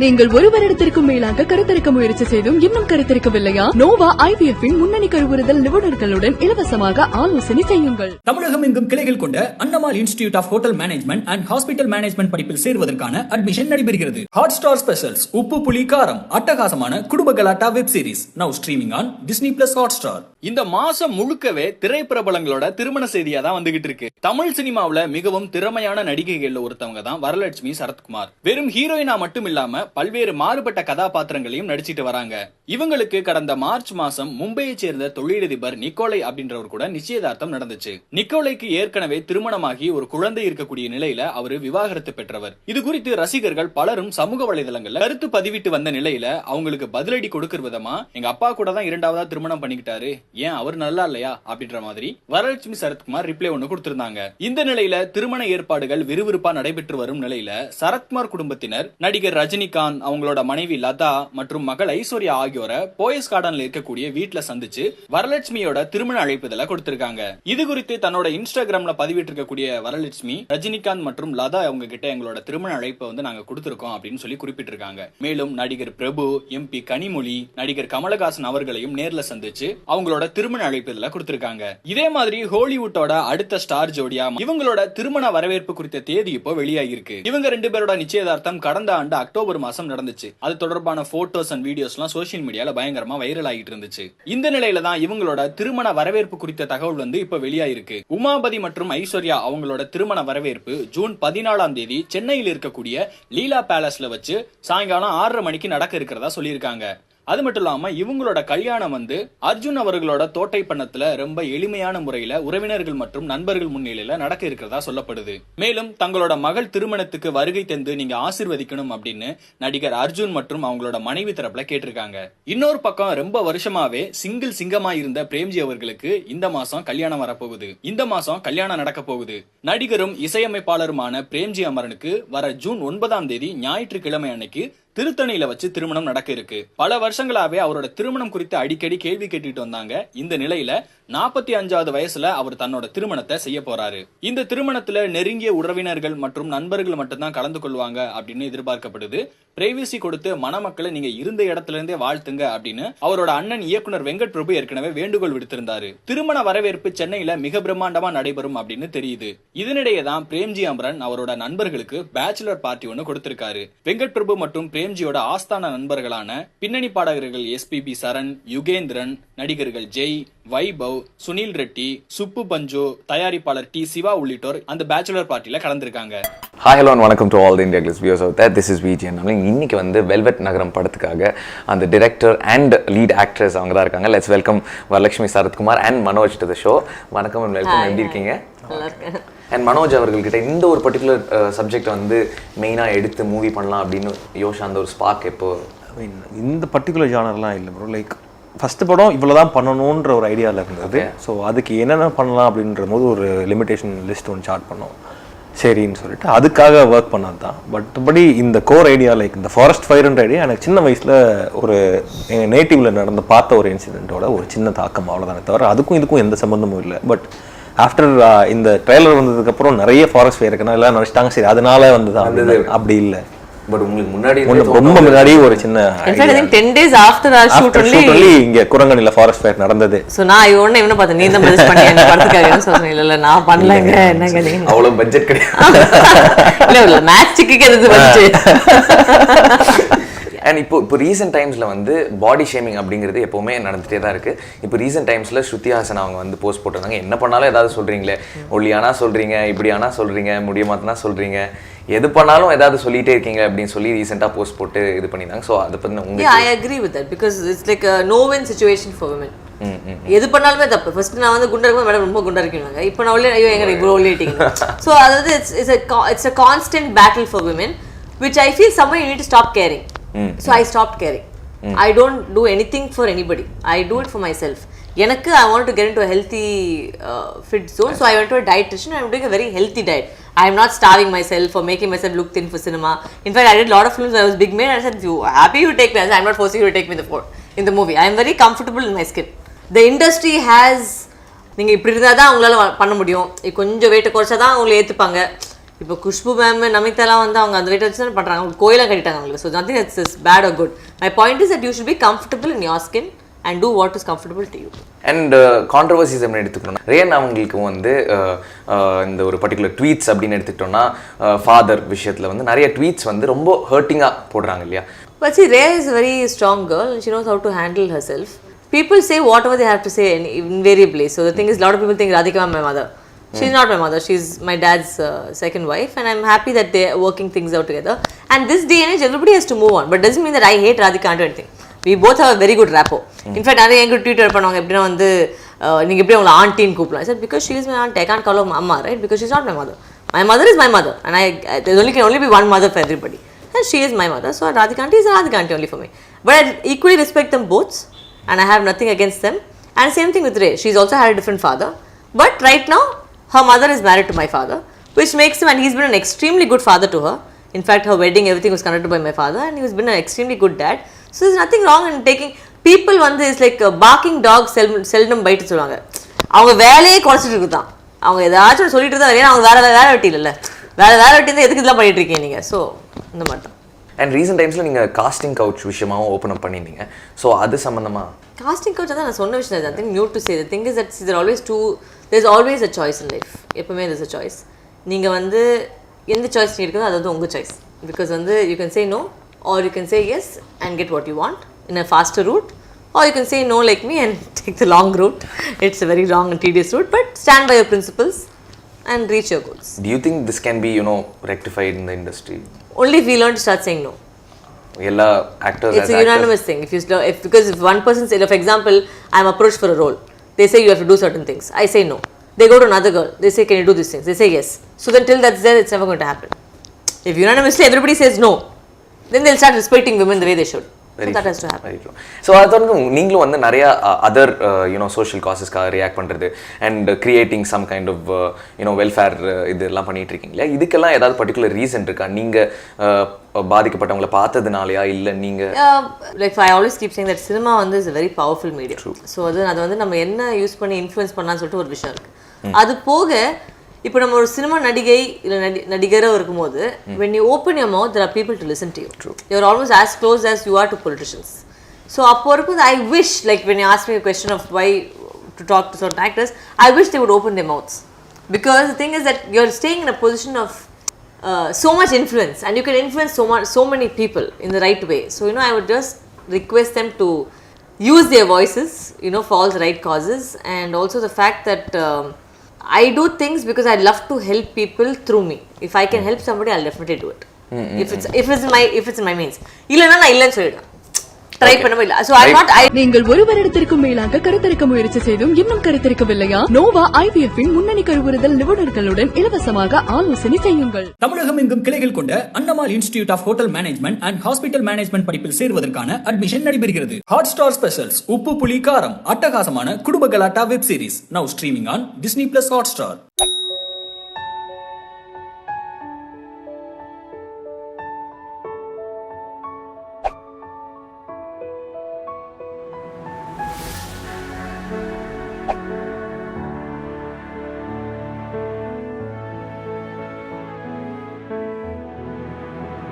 நீங்கள் ஒரு வருடத்திற்கும் மேலாக கருத்தரிக்க முயற்சி செய்தும் இன்னும் கருத்தரிக்கவில்லையா? நோவா ஐவிஎஃப் இன் முன்னணி கருவுறுதல் நிபுணர்களுடன் இலவசமாக ஆலோசனை செய்யுங்கள். தமிழகம் எங்கும் கிளைகள் கொண்ட Annamal institute of hotel management and hospital management படிப்பில் சேருவதற்கான அட்மிஷன் நடைபெறுகிறது. ஹாட் ஸ்டார் ஸ்பெஷல்ஸ் உப்பு புளி காரம் அட்டகாசமான குடும்ப கலாட்டா web series now streaming on Disney Plus Hotstar இந்த மாசம் முழுக்கவே திரைப்பிரபலங்களோட திருமண செய்தியா தான் வந்துகிட்டு இருக்கு. தமிழ் சினிமாவுல மிகவும் திறமையான நடிகைகள்ல ஒருத்தவங்க தான் வரலட்சுமி சரத்குமார். வெறும் ஹீரோயினா மட்டும் இல்லாம பல்வேறு மாறுபட்ட கதாபாத்திரங்களையும் நடிச்சிட்டு வராங்க. இவங்களுக்கு கடந்த மார்ச் மாசம் மும்பையை சேர்ந்த தொழிலதிபர் நிக்கோலை அப்படின்றவர் கூட நிச்சயதார்த்தம் நடந்துச்சு. நிக்கோலைக்கு ஏற்கனவே திருமணமாகி ஒரு குழந்தை இருக்கக்கூடிய நிலையில அவரு விவாகரத்து பெற்றவர். இது குறித்து ரசிகர்கள் பலரும் சமூக வலைதளங்கள்ல கருத்து பதிவிட்டு வந்த நிலையில அவங்களுக்கு பதிலடி கொடுக்கிற விதமா எங்க அப்பா கூட தான் இரண்டாவதா திருமணம் பண்ணிக்கிட்டாரு. ஏன் அவர் நல்லா இல்லையா? அப்படின்ற மாதிரி வரலட்சுமி சரத்குமார் ரிப்ளை ஒண்ணு கொடுத்திருந்தாங்க. இந்த நிலையில திருமண ஏற்பாடுகள் விறுவிறுப்பா நடைபெற்று வரும் நிலையில சரத்குமார் குடும்பத்தினர் நடிகர் ரஜினி ரஜினிகாந்த் அவங்களோட மனைவி லதா மற்றும் மகள் ஐஸ்வர்யா ஆகியோரை போயஸ் கார்டன்ல இருக்கக்கூடிய வீட்டுல சந்திச்சு வரலட்சுமியோட திருமண அழைப்புதல கொடுத்திருக்காங்க. இது குறித்து தன்னோட இன்ஸ்டாகிராம்ல பதிவிட்டு இருக்கக்கூடிய வரலட்சுமி ரஜினிகாந்த் மற்றும் லதா அவங்க கிட்ட எங்களோட திருமண அழைப்பை வந்து நாங்க கொடுத்திருக்கோம் அப்படின்னு சொல்லி குறிப்பிட்டிருக்காங்க. மேலும் நடிகர் பிரபு எம்பி கனிமொழி நடிகர் கமலஹாசன் அவர்களையும் நேர்ல சந்திச்சு அவங்களோட திருமண அழைப்புதல கொடுத்திருக்காங்க. இதே மாதிரி ஹாலிவுட்டோட அடுத்த ஸ்டார் ஜோடியா இவங்களோட திருமண வரவேற்பு குறித்த தேதி இப்போ வெளியாகிருக்கு இவங்க ரெண்டு பேரோட நிச்சயதார்த்தம் கடந்த ஆண்டு அக்டோபர் மாசம் நடந்துச்சு. அது தொடர்பான போட்டோஸ் அண்ட் வீடியோஸ்லாம் சோசியல் மீடியால பயங்கரமா வைரல் ஆகிட்டு இருந்துச்சு. இந்த நிலையில தான் இவங்களோட திருமண வரவேற்பு குறித்த தகவல் வந்து இப்ப வெளியாயிருக்கு. உமாபதி மற்றும் ஐஸ்வர்யா அவங்களோட திருமண வரவேற்பு ஜூன் பதினாலாம் தேதி சென்னையில் இருக்கக்கூடிய லீலா பேலஸ்ல வச்சு சாயங்காலம் ஆறரை மணிக்கு நடக்க இருக்கிறதா சொல்லியிருக்காங்க. அது மட்டும் இல்லாம இவங்களோட கல்யாணம் வந்து அர்ஜுன் அவர்களோட தோட்டை பண்ணத்துல ரொம்ப எளிமையான முறையில உறவினர்கள் மற்றும் நண்பர்கள் முன்னிலையில நடக்க இருக்கிறதா சொல்லப்படுது. மேலும் தங்களோட மகள் திருமணத்துக்கு வருகை தந்து நீங்க ஆசிர்வதிக்கணும் அப்படின்னு நடிகர் அர்ஜுன் மற்றும் அவங்களோட மனைவி தரப்புல கேட்டிருக்காங்க. இன்னொரு பக்கம் ரொம்ப வருஷமாவே சிங்கிள் சிங்கமா இருந்த பிரேம்ஜி அவர்களுக்கு இந்த மாசம் கல்யாணம் வரப்போகுது. இந்த மாசம் கல்யாணம் நடக்க போகுது. நடிகரும் இசையமைப்பாளருமான பிரேம்ஜி அமரனுக்கு வர ஜூன் ஒன்பதாம் தேதி ஞாயிற்றுக்கிழமை அன்னைக்கு திருத்தணியில வச்சு திருமணம் நடக்க இருக்கு. பல வருஷங்களாவே அவரோட திருமணம் குறித்து அடிக்கடி கேள்வி கேட்டுட்டு வந்தாங்க. இந்த நிலையில நாற்பத்தி அஞ்சாவது வயசுல அவர் தன்னோட திருமணத்தை செய்ய போறாரு. இந்த திருமணத்துல நெருங்கிய உறவினர்கள் மற்றும் நண்பர்கள் மட்டும்தான் கலந்து கொள்வாங்க அப்படின்னு எதிர்பார்க்கப்படுது. பிரைவசி கொடுத்து மணமக்களை நீங்க இருந்த இடத்துல இருந்தே வாழ்த்துங்க அப்படின்னு அவரோட அண்ணன் இயக்குனர் வெங்கட் பிரபு ஏற்கனவே வேண்டுகோள் விடுத்திருந்தாரு. திருமண வரவேற்பு சென்னையில மிக பிரம்மாண்டமா நடைபெறும் அப்படின்னு தெரியுது. இதனிடையே தான் பிரேம்ஜி அமரன் அவரோட நண்பர்களுக்கு பேச்சுலர் பார்ட்டி ஒன்று கொடுத்திருக்காரு. வெங்கட் பிரபு மற்றும் பிரேம்ஜியோட ஆஸ்தான நண்பர்களான பின்னணி பாடகர்கள் எஸ்பிபி சரண் யுகேந்திரன் நடிகர்கள் ஜெய் வைபவ் சுனில் ரெட்டி சுப்பு பஞ்சு தயாரிப்பாளர் டி சிவா உள்ளிட்டோர் அந்த பேச்சுலர் பார்ட்டியில கலந்திருக்காங்க. ஹாய் ஹலோ வணக்கம் to all the India Glitz views of that this is VGN இன்னைக்கு வந்து வெல்வெட் நகரம் படத்துக்காக அந்த டிரெக்டர் அண்ட் லீட் ஆக்ட்ரஸ் அவங்க தான் இருக்காங்க. Let's welcome Varalakshmi Sarathkumar and Manoj to the show வணக்கம் அண்ட் வெல்கம் எப்படி இருக்கீங்க? அண்ட் மனோஜ் அவர்கள்கிட்ட இந்த ஒரு பர்டிகுலர் சப்ஜெக்ட் வந்து மெயினாக எடுத்து மூவி பண்ணலாம் அப்படின்னு யோசா அந்த ஒரு ஸ்பார்க் எப்போ? ஐ மீன் இந்த பர்டிகுலர் ஜானர்லாம் இல்லை ப்ரோ லைக் ஃபஸ்ட்டு படம் இவ்வளோ தான் பண்ணணுன்ற ஒரு ஐடியாவில் இருந்தது. ஸோ அதுக்கு என்னென்ன பண்ணலாம் அப்படின்ற போது ஒரு லிமிடேஷன் லிஸ்ட் ஒன்று சார்ட் பண்ணோம். சரின்னு சொல்லிட்டு அதுக்காக ஒர்க் பண்ணது தான் பட்படி இந்த கோர் ஐடியா லைக் இந்த ஃபாரஸ்ட் ஃபயர்ன்ற ஐடியா எனக்கு சின்ன வயசில் ஒரு எங்கள் நேட்டிவில் நடந்த பார்த்த ஒரு இன்சிடெண்ட்டோட ஒரு சின்ன தாக்கம் அவ்வளோதானே தவிர அதுக்கும் இதுக்கும் எந்த சம்மந்தமும் இல்லை. பட் ஆஃப்டர் இந்த ட்ரெய்லர் வந்ததுக்கப்புறம் நிறைய ஃபாரஸ்ட் ஃபயர் இருக்குன்னா எல்லாம் நினச்சிட்டாங்க. சரி அதனால வந்து தான் அப்படி இல்லை. பட் உங்களுக்கு முன்னாடி ரொம்ப முன்னாடி ஒரு சின்ன 10 days after our shoot only இங்க குரங்கணில ஃபாரஸ்ட் ஃபயர் நடந்தது. சோ நான் இவன இவன பார்த்து நீ தான் மெசேஜ் பண்ணி அந்த படத்துக்காக சொல்றேன் இல்ல இல்ல நான் பண்ணலங்க என்னங்க நீங்க அவ்வளோ பட்ஜெட் கிடையாது. இல்ல இல்ல மேட்ச்க்கு எது வந்துச்சு அண்ட் இப்போ இப்போ ரீசெண்ட் டைம்ஸில் வந்து பாடி ஷேமிங் அப்படிங்கிறது எப்போவுமே நடந்துகிட்டே தான் இருக்குது இப்போ ரீசெண்ட் டைம்ஸில் ஸ்ருதி ஹாசன் அவங்க வந்து போஸ்ட் போட்டிருந்தாங்க. என்ன பண்ணாலும் ஏதாவது சொல்கிறீங்களே ஒல்லியானா சொல்கிறீங்க இப்படியானா சொல்கிறீங்க முடிய மாத்தினா சொல்கிறீங்க எது பண்ணாலும் ஏதாவது சொல்லிட்டே இருக்கீங்க அப்படின்னு சொல்லி ரீசெண்டாக போஸ்ட் போட்டு இது பண்ணியிருந்தாங்க. ஸோ அதை பற்றி உங்களுக்கு agree with that because it's like a no win situation for women. எது பண்ணாலுமே தப்பு. ஃபர்ஸ்ட் நான் வந்து குண்டா இருக்கும் மேடம் ரொம்ப குண்டா இருக்கீங்க இப்போ நான் ஐயோ எங்க இவ்வளோ உள்ளிட்டீங்க ஸோ அதாவது it's it's it's a constant battle for women which I feel summer you need to stop caring so I stop caring I don't do anything for anybody I do it for myself எனக்கு I want to get into healthy fit zone so I went to dietitian I a very healthy diet I am not starving myself or making myself look thin for cinema. In fact, I did a lot of films. I was big made. I said, "You happy you take me?" I said, "I'm not forcing you to take me in the for in the movie. I am very comfortable in my skin." The industry has நீங்கள் இப்படி இருந்தால் தான் உங்களால் பண்ண முடியும் கொஞ்சம் வெயிட்டை குறைச்சா தான் உங்களை ஏற்றுப்பாங்க இப்போ குஷ்பு மேம் நமிதாலாம் வந்து அவங்க அந்த வெயிட் வச்சு தான் பண்ணுறாங்க அவங்க கோயிலாக கட்டிட்டாங்க அவங்களுக்கு so nothing it's is bad or good my point is that you should be comfortable in your skin and do what is comfortable to you and controversies அப்படின்னு எடுத்துக்கணும் ரேன் அவங்களுக்கும் வந்து uh, uh, இந்த ஒரு பர்டிகுலர் ட்வீட்ஸ் அப்படின்னு எடுத்துக்கிட்டோம்னா father விஷயத்தில் வந்து நிறைய ட்வீட்ஸ் வந்து ரொம்ப ஹர்ட்டிங்காக போடுறாங்க இல்லையா a very strong girl and she knows how to handle herself. People say whatever they have to say in- invariably. So the thing is, a lot of people think Radhika is my mother. She's not my mother. She's my dad's uh, second wife, and I'm happy that they're working things out together. And this day and age, everybody has to move on. But doesn't mean that I hate Radhika anything. We both have a very good rapport. In fact, நிறைய எங்க Twitter பண்ணுவாங்க எப்படின்னா வந்து uh, நீங்க எப்படி உங்களை ஆண்டின்னு கூப்பிடலாம் sir because she is my aunt I can call அம்மா right because she's not my mother my mother is my mother and I only can only be one mother for everybody. And she is my mother, so Radhika aunty is Radhika aunty only for me. But I equally respect them both, and I have nothing against them. And same thing with Ray. She's also had a different father, but right now her mother is married to my father, which makes him, and he's been an extremely good father to her. In fact, her wedding, everything was conducted by my father, and he's been an extremely good dad. So there's nothing wrong in taking. People வந்து is like barking dog seldom seldom bite சொல்லுவாங்க. அவங்க வேலையே குறைச்சிட்டு இருக்குதான். அவங்க ஏதாச்சும் சொல்லிட்டு தான் ஏன்னா அவங்க வேற வேற வேலை வெட்டி இல்லைல்ல வேற வேலை வெட்டி இருந்தால் எதுக்கு இதெல்லாம் பண்ணிட்டு இருக்கீங்க நீங்கள் ஸோ இந்த மாதிரி தான். அண்ட் ரீசெண்ட் டைம்ஸில் நீங்கள் காஸ்டிங் கவுச் விஷயமாவும் ஓப்பன் அப் பண்ணியிருந்தீங்க. ஸோ அது சம்மந்தமாக காஸ்டிங் கவுச் தான் நான் சொன்ன விஷயம். தான் think new to say thing is that there always to there always a choice in life எப்பவுமே there's a சாய்ஸ் நீங்கள் வந்து எந்த சாய்ஸ் இருக்குதோ அது வந்து உங்கள் சாய்ஸ் பிகாஸ் வந்து you can say no or you can say yes and get what you want in a faster route or you can say no like me and take the long route it's a very long and tedious route but stand by your principles and reach your goals do you think this can be you know rectified in the industry only if we learn to start saying no எல்லா actors it's a unanimous thing. If you st- if because if one person say, for example, I'm approached for a role, they say you have to do certain things. I say no. They go to another girl. They say, can you do these things? They say yes. So then till that's there, it's never going to happen. If unanimously everybody says no, then they'll start respecting women the way they should. Very so அது வந்து நீங்களும் வந்து நிறைய other you know social காசஸ்க்காக react பண்ணுறது and creating some kind of you know welfare இதெல்லாம் பண்ணிட்டு இருக்கீங்க இல்லையா இதுக்கெல்லாம் ஏதாவது பர்டிகுலர் ரீசன் இருக்கா? நீங்கள் பாதிக்கப்பட்டவங்கள பார்த்ததுனாலயா? இல்லை நீங்கள் Uh, like I always keep saying that cinema வந்து a very powerful medium. So அது அதை வந்து நம்ம என்ன யூஸ் பண்ணி இன்ஃப்ளூயன்ஸ் பண்ணலாம்னு சொல்லிட்டு ஒரு விஷயம் இருக்கு. அது போக இப்போ நம்ம ஒரு சினிமா நடிகை இல்லை நடி நடிகரோ இருக்கும்போது when you open your mouth there are people to listen to you you're almost as close as you are to politicians so அப்போ இருக்கும்போது wish like when you ask me a question of why to talk to certain actors I wish they would open their mouths because the thing is that you're staying in a position of uh, so much influence and you can influence so much so many people in the right way so you know i would just request them to use their voices you know for all the right causes and also the fact that um, i do things because i love to help people through me if i can help somebody i'll definitely do it if it's if it's in my if it's in my means இல்லைன்னா நான் இல்லைன்னு சொல்லிடுவேன் try பண்ணவே இல்லை. So I not I நீங்கள் ஒரு வருடத்திற்கும் மேலாக கருத்தரிக்க முயற்சி செய்தும் இன்னும் கருத்தரிக்கவில்லையா? நோவா ஐவிஎஃப் இன் முன்னணி கருவுறுதல் நிபுணர்களுடன் இலவசமாக ஆலோசனை செய்யுங்கள். தமிழகம் எங்கும் கிளைகள் கொண்ட Annamal institute of hotel management and hospital management படிப்பில் சேருவதற்கான அட்மிஷன் நடைபெறுகிறது. ஹாட் ஸ்டார் ஸ்பெஷல்ஸ் உப்பு புளி காரம் அட்டகாசமான குடும்ப கலாட்டா web series now streaming on Disney Plus Hotstar